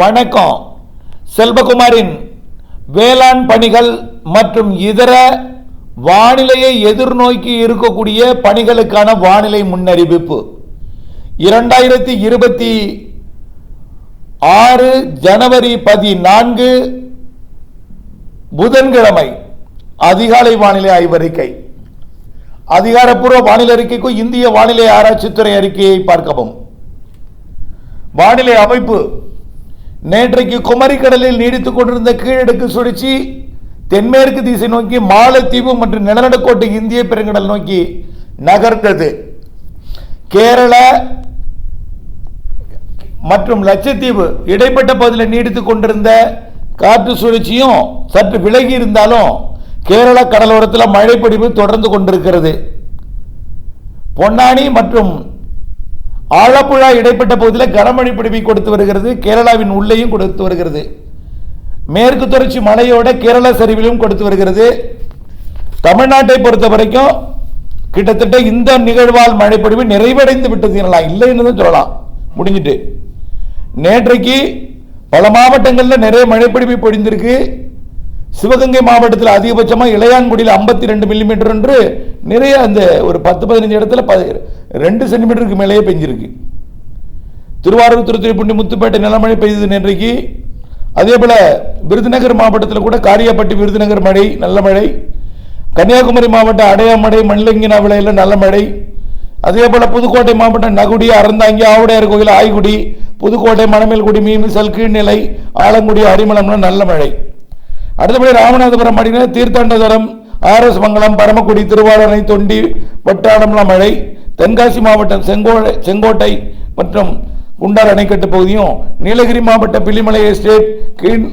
வணக்கம். செல்வகுமாரின் வேளாண் பணிகள் மற்றும் இதர வானிலையை எதிர்நோக்கி இருக்கக்கூடிய பணிகளுக்கான வானிலை முன்னறிவிப்பு. இரண்டாயிரத்தி இருபத்தி ஆறு ஜனவரி பதினான்கு புதன்கிழமை அதிகாலை வானிலை ஆய்வறிக்கை. அதிகாரப்பூர்வ வானிலை அறிக்கைக்கும் இந்திய வானிலை ஆராய்ச்சித்துறை அறிக்கையை பார்க்கவும். வானிலை அமைப்பு நேற்றைக்கு குமரிக்கடலில் நீடித்துக் கொண்டிருந்த கீழடுக்கு சுழற்சி தென்மேற்கு திசை நோக்கி மாலத்தீவு மற்றும் நிலநடுக்கோட்டு இந்திய பெருங்கடல் நோக்கி நகர்ந்தது. கேரள மற்றும் லட்சத்தீவு இடைப்பட்ட பகுதியில் நீடித்துக் கொண்டிருந்த காற்று சுழற்சியும் சற்று விலகி இருந்தாலும் கேரள கடலோரத்தில் மழைப்பொடிவு தொடர்ந்து கொண்டிருக்கிறது. பொன்னானி மற்றும் ஆலப்புழா இடைப்பட்ட பகுதியில் கனமழை பிடிப்பை கொடுத்து வருகிறது கேரளாவின் உள்ளேயும் கொடுத்து வருகிறது. மேற்கு தொடர்ச்சி மலையோட கேரள சரிவிலும் கொடுத்து வருகிறது. தமிழ்நாட்டை பொறுத்த வரைக்கும் கிட்டத்தட்ட இந்த நிகழ்வால் மழைப்பொழிவு நிறைவடைந்து விட்டது எனலாம். இல்லைன்னு சொல்லலாம். முடிஞ்சிட்டு. நேற்றைக்கு பல மாவட்டங்களில் நிறைய மழைப்பொழிவு பொழிந்திருக்கு. சிவகங்கை மாவட்டத்தில் அதிகபட்சமாக இளையான்குடியில் ஐம்பத்தி ரெண்டு மில்லிமீட்டர் என்று நிறைய அந்த ஒரு பத்து பதினஞ்சு இடத்துல ப ரெண்டு சென்டிமீட்டருக்கு மேலேயே பெஞ்சிருக்கு. திருவாரூர் திருத்துறைப்பூண்டி முத்துப்பேட்டை நிலமழை பெய்தது இன்றைக்கு அதே போல விருதுநகர் மாவட்டத்தில் கூட காரியாப்பட்டி விருதுநகர் மழை நல்ல மழை. கன்னியாகுமரி மாவட்டம் அடையாமடை மண்லங்கினா விளையில நல்ல மழை. அதே போல புதுக்கோட்டை மாவட்டம் நகுடி அறந்தாங்கி ஆவுடையார் கோயில் ஆய்குடி புதுக்கோட்டை மணமேல்குடி மீமிசல் கீழ்நிலை ஆலங்குடி அரிமளம்லாம் நல்ல மழை. அடுத்தபடி ராமநாதபுரம் மடியினர் தீர்த்தாண்டதரம் ஆர்எஸ் மங்கலம் பரமக்குடி திருவாரூரணை தொண்டி வட்டாரம்லாம் மழை தென்காசி மாவட்டம் செங்கோடை செங்கோட்டை மற்றும் குண்டார் அணைக்கட்டு பகுதியும் நீலகிரி மாவட்டம் பில்லிமலை எஸ்டேட் கீழ்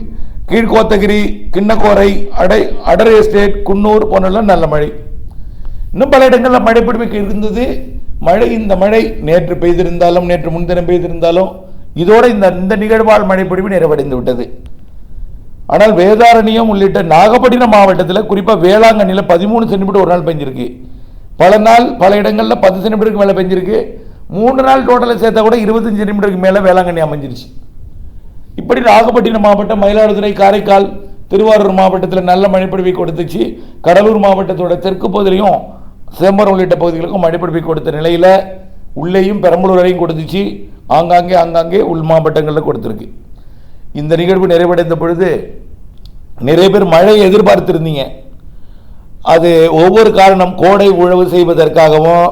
கீழ்கோத்தகிரி கிண்ணக்கோரை அடை அடர் எஸ்டேட் குன்னூர் போன்றெல்லாம் நல்ல மழை. இன்னும் பல இடங்களில் மழை பிடிப்பு இருந்தது. மழை இந்த மழை நேற்று பெய்திருந்தாலும் நேற்று முன்தினம் பெய்திருந்தாலும் இதோடு இந்த இந்த நிகழ்வால் மழை பிடிப்பு நிறைவடைந்து விட்டது. ஆனால் வேதாரண்யம் உள்ளிட்ட நாகப்பட்டினம் மாவட்டத்தில் குறிப்பாக வேளாங்கண்ணியில் பதிமூணு சென்டிமீட்டர் ஒரு நாள் பெஞ்சிருக்கு. பல நாள் பல இடங்களில் பத்து சென்டிமீட்டருக்கு மேலே பெஞ்சிருக்கு. மூணு நாள் டோட்டலை சேர்த்தா கூட இருபத்தஞ்சு சென்டிமீட்டருக்கு மேலே வேளாங்கண்ணி அமைஞ்சிருச்சு. இப்படி நாகப்பட்டினம் மாவட்டம் மயிலாடுதுறை காரைக்கால் திருவாரூர் மாவட்டத்தில் நல்ல மழைப்பொழிவை கொடுத்துச்சு. கடலூர் மாவட்டத்தோட தெற்கு பகுதியிலையும் சிதம்பரம் உள்ளிட்ட பகுதிகளுக்கும் மழைப்பொழிவை கொடுத்த நிலையில் உள்ளேயும் பெரம்பலூர் வரையும் கொடுத்துச்சு. ஆங்காங்கே ஆங்காங்கே உள் மாவட்டங்களில் கொடுத்துருக்கு. இந்த நிகழ்வு நிறைவடைந்த பொழுது நிறைய பேர் மழை எதிர்பார்த்திருந்தீங்க. அது ஒவ்வொரு காரணம் கோடை உழவு செய்வதற்காகவும்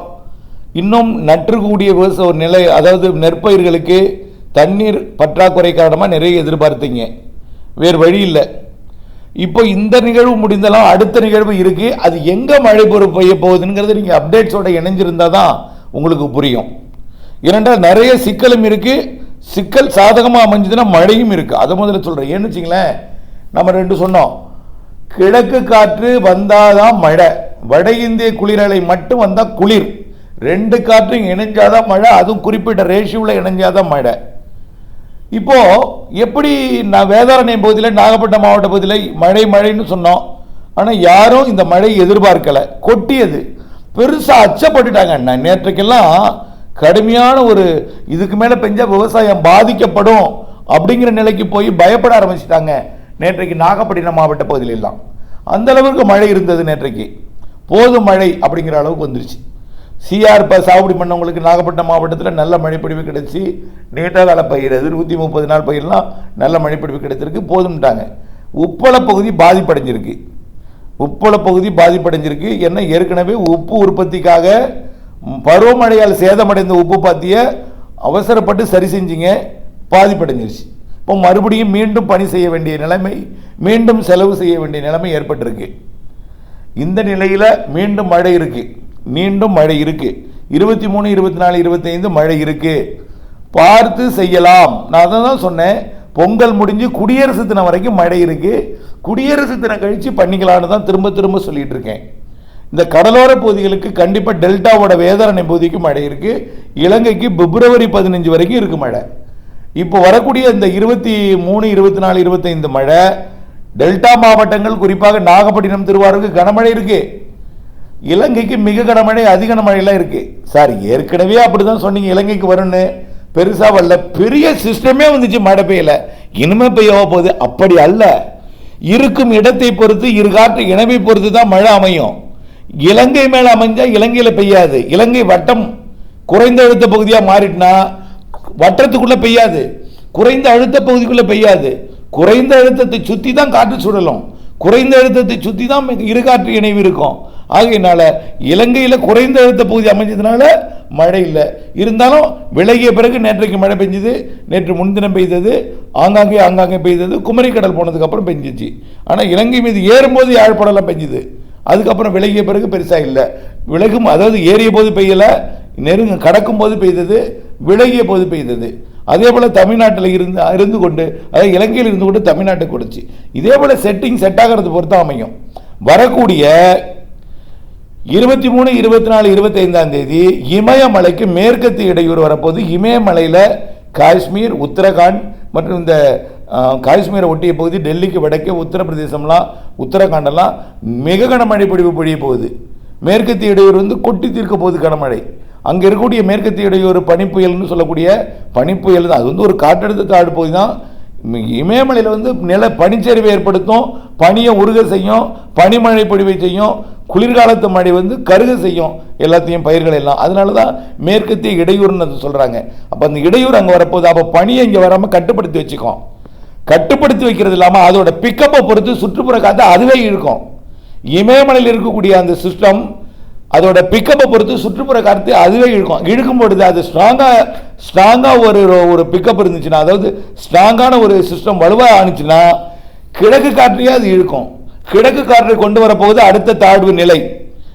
இன்னும் நற்றுக்கூடிய விவசாய ஒரு நிலை அதாவது நெற்பயிர்களுக்கு தண்ணீர் பற்றாக்குறை காரணமாக நிறைய எதிர்பார்த்தீங்க. வேறு வழி இல்லை. இப்போ இந்த நிகழ்வு முடிந்தாலும் அடுத்த நிகழ்வு இருக்குது அது எங்கே மழை பொறு பெய்ய போகுதுங்கிறது நீங்கள் அப்டேட்ஸோட இணைஞ்சிருந்தால் தான் உங்களுக்கு புரியும். இரண்டால் நிறைய சிக்கலும் இருக்குது சிக்கல் சாதகமாக அமைஞ்சதுன்னா மழையும் இருக்குது அதை முதல்ல சொல்கிறேன் ஏன்னு நம்ம ரெண்டு சொன்னோம். கிழக்கு காற்று வந்தாதான் மழை. வட இந்திய குளிரலை மட்டும் வந்தால் குளிர். ரெண்டு காற்றும் இணைஞ்சாதான் மழை. அதுவும் குறிப்பிட்ட ரேஷியோவில் இணைஞ்சாதான் மழை. இப்போ எப்படி நான் வேதாரண்யம் பகுதியில் நாகப்பட்டினம் மாவட்ட பகுதியில் மழை மழைன்னு சொன்னோம். ஆனால் யாரும் இந்த மழை எதிர்பார்க்கலை. கொட்டியது. பெருசாக அச்சப்பட்டுட்டாங்க அண்ணா. நேற்றைக்கெல்லாம் கடுமையான ஒரு இதுக்கு மேலே பெஞ்சா விவசாயம் பாதிக்கப்படும் அப்படிங்கிற நிலைக்கு போய் பயப்பட ஆரம்பிச்சிட்டாங்க. நேற்றைக்கு நாகப்பட்டினம் மாவட்ட பகுதியிலெல்லாம். அந்த அளவுக்கு மழை இருந்தது நேற்றைக்கு. போதும் மழை அப்படிங்கிற அளவுக்கு வந்துருச்சு. சிஆர் சாகுபடி பண்ணவங்களுக்கு நாகப்பட்டினம் மாவட்டத்தில் நல்ல மழைப்பொழிவு கிடைச்சி நீண்ட வேலை பயிர் அது நூற்றி முப்பது நாள் பயிரெலாம் நல்ல மழைப்பொழிவு கிடைச்சிருக்கு போதும்ட்டாங்க. உப்பள பகுதி பாதிப்படைஞ்சிருக்கு. உப்பள பகுதி பாதிப்படைஞ்சிருக்கு. என்ன? ஏற்கனவே உப்பு உற்பத்திக்காக பருவமழையால் சேதமடைந்த உப்பு பாத்தியை அவசரப்பட்டு சரி செஞ்சிங்க பாதிப்படைஞ்சிருச்சு. இப்போ மறுபடியும் மீண்டும் பணி செய்ய வேண்டிய நிலைமை மீண்டும் செலவு செய்ய வேண்டிய நிலைமை ஏற்பட்டிருக்கு. இந்த நிலையில் மீண்டும் மழை இருக்குது மீண்டும் மழை இருக்குது இருபத்தி மூணு இருபத்தி நாலு இருபத்தைந்து மழை இருக்குது பார்த்து செய்யலாம். நான் அதை தான் சொன்னேன் பொங்கல் முடிஞ்சு குடியரசு தினம் வரைக்கும் மழை இருக்குது குடியரசு தினம் கழிச்சு பண்ணிக்கலாம்னு தான் திரும்ப திரும்ப சொல்லிகிட்டு இருக்கேன். இந்த கடலோர பகுதிகளுக்கு கண்டிப்பாக டெல்டாவோட வேதாரணை பகுதிக்கு மழை இருக்குது இலங்கைக்கு பிப்ரவரி பதினஞ்சு வரைக்கும் இருக்குது மழை. இப்போ வரக்கூடிய இந்த இருபத்தி மூணு இருபத்தி நாலு இருபத்தைந்து மழை டெல்டா மாவட்டங்கள் குறிப்பாக நாகப்பட்டினம் திருவாரூருக்கு கனமழை இருக்குது இலங்கைக்கு மிக கனமழை அதிக கனமழைலாம் இருக்குது சார் ஏற்கனவே அப்படி தான் சொன்னீங்க இலங்கைக்கு வரும்னு. பெருசாக வரல. பெரிய சிஸ்டமே வந்துச்சு மழை பெய்யல. இனிமே பெய்யவா போகுது? அப்படி அல்ல. இருக்கும் இடத்தை பொறுத்து இருகாற்று இணைவை பொறுத்து தான் மழை அமையும். இலங்கை மேல அமைஞ்சா இலங்கையில பெய்யாது. இலங்கை வட்டம் குறைந்த அழுத்த பகுதியா மாறிட்டுனா வட்டத்துக்குள்ள பெய்யாது. குறைந்த அழுத்த பகுதிக்குள்ள பெய்யாது. குறைந்த அழுத்தத்தை சுத்தி தான் காற்று சுழலும் குறைந்த அழுத்தத்தை சுத்தி தான் இருகாற்று இணைவு இருக்கும். ஆகையினால இலங்கையில் குறைந்த அழுத்த பகுதி அமைஞ்சதுனால மழை இல்லை. இருந்தாலும் விலகிய பிறகு நேற்றைக்கு மழை பெஞ்சது நேற்று முன்தினம் பெய்தது ஆங்காங்கே ஆங்காங்கே பெய்தது குமரிக்கடல் போனதுக்கப்புறம் போனதுக்கு அப்புறம் பெஞ்சிச்சு. ஆனால் இலங்கை மீது ஏறும்போது யாழ்ப்பாணம்லாம் பெஞ்சுது. அதுக்கப்புறம் விலகிய பிறகு பெருசாக இல்லை. விலகும் அதாவது ஏறிய போது பெய்யலை நெருங்க கடக்கும் போது பெய்தது விலகிய போது பெய்தது. அதே போல் தமிழ்நாட்டில் இருந்து இருந்து கொண்டு அதாவது இலங்கையில் இருந்து கொண்டு தமிழ்நாட்டுக்கு கொடுச்சு இதே போல் செட்டிங் செட் ஆகிறது பொறுத்து அமையும். வரக்கூடிய இருபத்தி மூணு இருபத்தி நாலு இருபத்தைந்தாம் தேதி இமயமலைக்கு மேற்கத்து இடையூறு வரப்போது இமயமலையில் காஷ்மீர் உத்தரகாண்ட் மற்றும் இந்த காஷ்மீரை ஒட்டிய பகுதி டெல்லிக்கு வடக்கே உத்தரப்பிரதேசம்லாம் உத்தரகாண்டெல்லாம் மிக கனமழை பொழிவு பொழிய போகுது. மேற்கத்திய இடையூறு வந்து கொட்டி தீர்க்க போகுது கனமழை. அங்கே இருக்கக்கூடிய மேற்கத்திய இடையூறு பனிப்புயல்னு சொல்லக்கூடிய பனிப்புயல் தான். அது வந்து ஒரு காற்றழுத்த தாழ்வு பகுதி தான். இமயமலையில் வந்து நில பனிச்சரிவை ஏற்படுத்தும் பனியை உருக செய்யும் பனிமழை பொழிவை செய்யும் குளிர்காலத்து மழை வந்து கருக செய்யும் எல்லாத்தையும் பயிர்கள் எல்லாம். அதனால தான் மேற்கத்திய இடையூறுன்னு அது சொல்கிறாங்க அப்போ அந்த இடையூறு அங்கே வரப்போகுது. அப்போ பனியை இங்கே வராமல் கட்டுப்படுத்தி வச்சுக்கோம். கட்டுப்படுத்தி வைக்கிறது இல்லாமல் அதோட பிக்கப்பை பொறுத்து சுற்றுப்புற காற்று அதுவே இழுக்கும் இமயமலையில் இருக்கக்கூடிய அந்த சிஸ்டம் அதோட பிக்கப்பை பொறுத்து சுற்றுப்புற காற்று அதுவே இழுக்கும் இழுக்கும் பொழுது அது ஸ்ட்ராங்காக ஸ்ட்ராங்காக ஒரு ஒரு பிக்கப் இருந்துச்சுன்னா அதாவது ஸ்ட்ராங்கான ஒரு சிஸ்டம் வலுவாக ஆணுச்சுன்னா கிழக்கு காற்றையே அது இழுக்கும். கிழக்கு காற்றை கொண்டு வரப்போகுது அடுத்த தாழ்வு நிலை.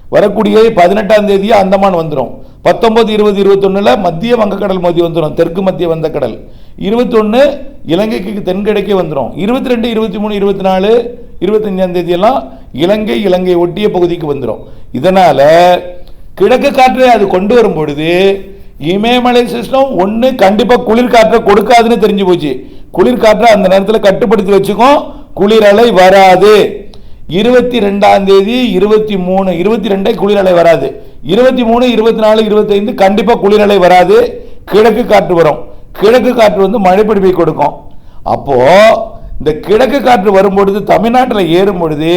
வரக்கூடிய பதினெட்டாம் தேதியே அந்தமான் வந்துடும் பத்தொம்பது இருபது இருபத்தொன்னுல மத்திய வங்கக்கடல் மோதி வந்துடும் தெற்கு மத்திய வந்தக்கடல் இருபத்தொன்று இலங்கைக்கு தென்கிழக்கே வந்துடும் இருபத்தி ரெண்டு இருபத்தி மூணு இருபத்தி நாலு இருபத்தஞ்சாம் தேதியெல்லாம் இலங்கை இலங்கை ஒட்டிய பகுதிக்கு வந்துடும் இதனால கிழக்கு காற்றை அது கொண்டு வரும் பொழுது இமயமலை சிஸ்டம் ஒன்று கண்டிப்பாக குளிர் காற்றை கொடுக்காதுன்னு தெரிஞ்சு போச்சு. குளிர் காற்றை அந்த நேரத்தில் கட்டுப்படுத்தி வச்சுக்கோம் குளிரலை வராது. இருபத்தி ரெண்டாம் தேதி இருபத்தி மூணு இருபத்தி ரெண்டே குளிரலை வராது. இருபத்தி மூணு இருபத்தி நாலு இருபத்தைந்து கண்டிப்பாக குளிரலை வராது. கிழக்கு காற்று வரும். கிழக்கு காற்று வந்து மழைப்பிடிப்பை கொடுக்கும். அப்போ இந்த கிழக்கு காற்று வரும்பொழுது தமிழ்நாட்டில் ஏறும் பொழுது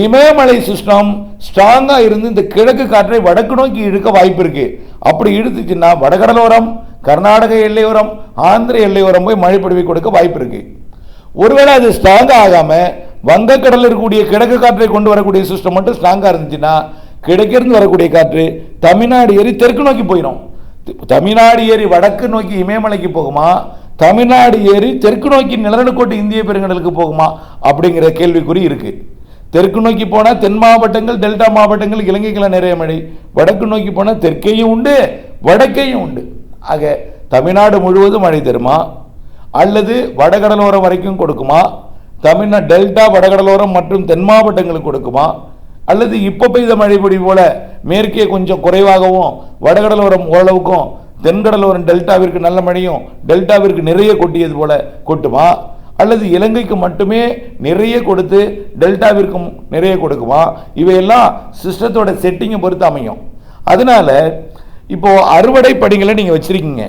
இமயமலை சிஸ்டம் ஸ்ட்ராங்காக இருந்து இந்த கிழக்கு காற்றை வடக்கு நோக்கி இழுக்க வாய்ப்பு இருக்கு. அப்படி இழுத்துச்சுன்னா வடகடலோரம் கர்நாடக எல்லையோரம் ஆந்திர எல்லையோரம் போய் மழை கொடுக்க வாய்ப்பு இருக்கு. ஒருவேளை அது ஸ்ட்ராங்காக ஆகாம வங்கக்கடலில் இருக்கக்கூடிய கிழக்கு காற்றை கொண்டு வரக்கூடிய சிஸ்டம் மட்டும் ஸ்ட்ராங்காக இருந்துச்சுன்னா கிழக்கிருந்து வரக்கூடிய காற்று தமிழ்நாடு ஏறி தெற்கு நோக்கி போயிடும். தமிழ்நாடு ஏறி வடக்கு நோக்கி இமயமலைக்கு போகுமா? தமிழ்நாடு ஏறி தெற்கு நோக்கி நிலநடுக்கோட்டு இந்திய பெருங்கடலுக்கு போகுமா? அப்படிங்கிற கேள்விக்குறி இருக்குது தெற்கு நோக்கி போனால் தென் மாவட்டங்கள் டெல்டா மாவட்டங்கள் இலங்கைக்கெல்லாம் நிறைய மழை. வடக்கு நோக்கி போனால் தெற்கையும் உண்டு வடக்கையும் உண்டு. ஆக தமிழ்நாடு முழுவதும் மழை தருமா? அல்லது வடகடலோரம் வரைக்கும் கொடுக்குமா? தமிழ்நாடு டெல்டா வடகடலோரம் மற்றும் தென் மாவட்டங்களுக்கு கொடுக்குமா? அல்லது இப்போ பெய்த மழை பொழிவு போல மேற்கே கொஞ்சம் குறைவாகவும் வடகடலோரம் ஓரளவுக்கும் தென்கடலோரம் டெல்டாவிற்கு நல்ல மழையும் டெல்டாவிற்கு நிறைய கொட்டியது போல கொட்டுமா? அல்லது இலங்கைக்கு மட்டுமே நிறைய கொடுத்து டெல்டாவிற்கும் நிறைய கொடுக்குமா? இவையெல்லாம் சிஸ்டத்தோட செட்டிங்கை பொறுத்து அமையும். அதனால இப்போ அறுவடை படிங்களை நீங்கள் வச்சுருக்கீங்க.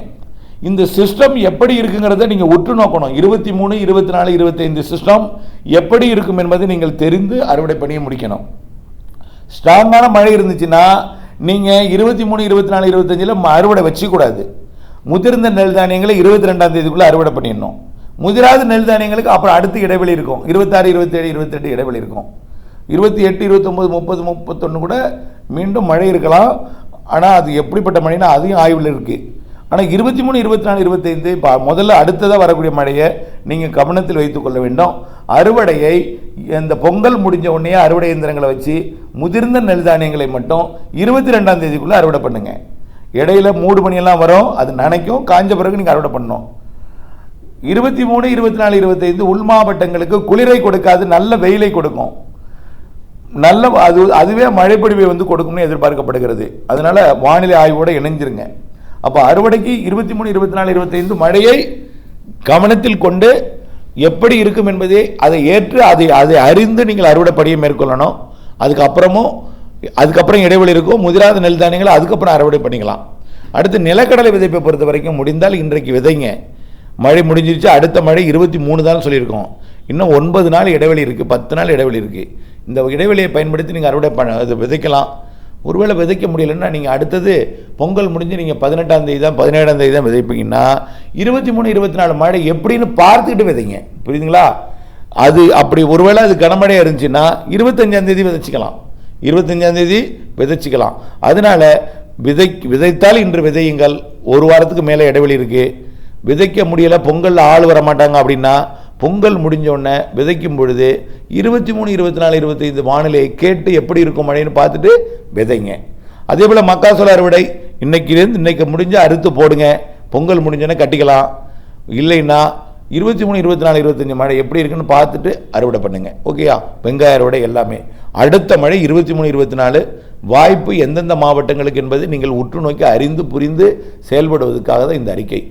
இந்த சிஸ்டம் எப்படி இருக்குங்கிறத நீங்கள் உற்று நோக்கணும். இருபத்தி மூணு இருபத்தி நாலு இருபத்தைந்து சிஸ்டம் எப்படி இருக்கும் என்பதை நீங்கள் தெரிந்து அறுவடை பணியை முடிக்கணும். ஸ்ட்ராங்கான மழை இருந்துச்சுன்னா நீங்கள் இருபத்தி மூணு இருபத்தி நாலு இருபத்தஞ்சில் அறுவடை வச்சுக்கூடாது. முதிர்ந்த நெல் தானியங்களை இருபத்தி ரெண்டாம் தேதிக்குள்ளே அறுவடை பண்ணிடணும். முதிராத நெல் தானியங்களுக்கு அப்புறம் அடுத்து இடைவெளி இருக்கும். இருபத்தாறு இருபத்தேழு இருபத்தெட்டு இடைவெளி இருக்கும். இருபத்தி எட்டு இருபத்தொம்போது முப்பது முப்பத்தொன்று கூட மீண்டும் மழை இருக்கலாம். ஆனால் அது எப்படிப்பட்ட மழைனா அதையும் ஆய்வில் இருக்குது ஆனால் இருபத்தி மூணு இருபத்தி நாலு இருபத்தைந்து இப்போ முதல்ல அடுத்ததாக வரக்கூடிய மழையை நீங்கள் கவனத்தில் வைத்துக்கொள்ள வேண்டும். அறுவடையை இந்த பொங்கல் முடிஞ்ச உடனே அறுவடை இயந்திரங்களை வச்சு முதிர்ந்த நெல் தானியங்களை மட்டும் இருபத்தி ரெண்டாம் தேதிக்குள்ளே அறுவடை பண்ணுங்கள் இடையில மூடு மணியெல்லாம் வரும் அது நனைக்கும் காஞ்ச பிறகு நீங்கள் அறுவடை பண்ணணும். இருபத்தி மூணு இருபத்தி நாலு இருபத்தைந்து உள் மாவட்டங்களுக்கு குளிரை கொடுக்காது நல்ல வெயிலை கொடுக்கும். நல்ல அது அதுவே மழைப்பொழிவை வந்து கொடுக்கும்னு எதிர்பார்க்கப்படுகிறது. அதனால வானிலை ஆய்வோடு இணைஞ்சிருங்க. அப்போ அறுவடைக்கு இருபத்தி மூணு இருபத்தி நாலு இருபத்தைந்து மழையை கவனத்தில் கொண்டு எப்படி இருக்கும் என்பதை அதை ஏற்று அதை அதை அறிந்து நீங்கள் அறுவடை பணியை மேற்கொள்ளணும். அதுக்கப்புறமும் அதுக்கப்புறம் இடைவெளி இருக்கும். முதிராத நெல் தானியங்களை அதுக்கப்புறம் அறுவடை பண்ணிக்கலாம். அடுத்து நிலக்கடலை விதைப்பை பொறுத்த வரைக்கும் முடிந்தால் இன்றைக்கு விதைங்க. மழை முடிஞ்சிருச்சு அடுத்த மழை இருபத்தி மூணு தான் சொல்லியிருக்கோம். இன்னும் ஒன்பது நாள் இடைவெளி இருக்குது பத்து நாள் இடைவெளி இருக்குது இந்த இடைவெளியை பயன்படுத்தி நீங்கள் அறுவடை பண்ண அது விதைக்கலாம். ஒருவேளை விதைக்க முடியலன்னா நீங்கள் அடுத்தது பொங்கல் முடிஞ்சு நீங்கள் பதினெட்டாம் தேதி தான் பதினேழாம் தேதி தான் விதைப்பீங்கன்னா இருபத்தி மூணு இருபத்தி நாலு மழை எப்படின்னு பார்த்துக்கிட்டு விதைங்க. புரியுதுங்களா? அது அப்படி ஒருவேளை அது கனமழையாக இருந்துச்சுன்னா இருபத்தஞ்சாம் தேதி விதைச்சிக்கலாம். இருபத்தஞ்சாம் தேதி விதைச்சிக்கலாம். அதனால விதை விதைத்தால் இன்று விதையுங்கள். ஒரு வாரத்துக்கு மேலே இடைவெளி இருக்குது விதைக்க முடியலை பொங்கலில் ஆள் வர மாட்டாங்க அப்படின்னா பொங்கல் முடிஞ்ச உடனே விதைக்கும் பொழுது இருபத்தி மூணு இருபத்தி நாலு இருபத்தைந்து வானிலையை கேட்டு எப்படி இருக்கும் மழைன்னு பார்த்துட்டு விதைங்க. அதே போல் மக்காசோள அறுவடை இன்றைக்கிலேருந்து இன்னைக்கு முடிஞ்சு அறுத்து போடுங்க. பொங்கல் முடிஞ்சோன்னே கட்டிக்கலாம். இல்லைன்னா இருபத்தி மூணு இருபத்தி நாலு இருபத்தஞ்சு மழை எப்படி இருக்குன்னு பார்த்துட்டு அறுவடை பண்ணுங்க. ஓகேயா வெங்காய அறுவடை எல்லாமே. அடுத்த மழை இருபத்தி மூணு இருபத்தி நாலு. வாய்ப்பு எந்தெந்த மாவட்டங்களுக்கு என்பது நீங்கள் உற்று நோக்கி அறிந்து புரிந்து செயல்படுவதற்காக தான் இந்த அறிக்கை.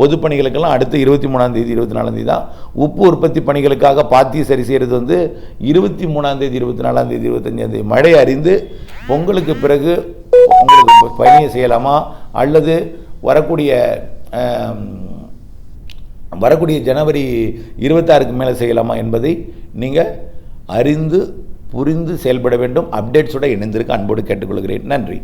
பொதுப் பணிகளுக்கெல்லாம் அடுத்து இருபத்தி மூணாம் தேதி இருபத்தி நாலாம் தேதி தான். உப்பு உற்பத்தி பணிகளுக்காக பாத்தி சரி செய்கிறது வந்து இருபத்தி மூணாம் தேதி இருபத்தி நாலாம் தேதி இருபத்தஞ்சாம் தேதி. மழை அறிந்து பொங்கலுக்கு பிறகு உங்களுக்கு பணியை செய்யலாமா? அல்லது வரக்கூடிய வரக்கூடிய ஜனவரி இருபத்தாறுக்கு மேலே செய்யலாமா என்பதை நீங்கள் அறிந்து புரிந்து செயல்பட வேண்டும். அப்டேட்ஸோட இணைந்திருக்க அன்போடு கேட்டுக்கொள்கிறேன். நன்றி.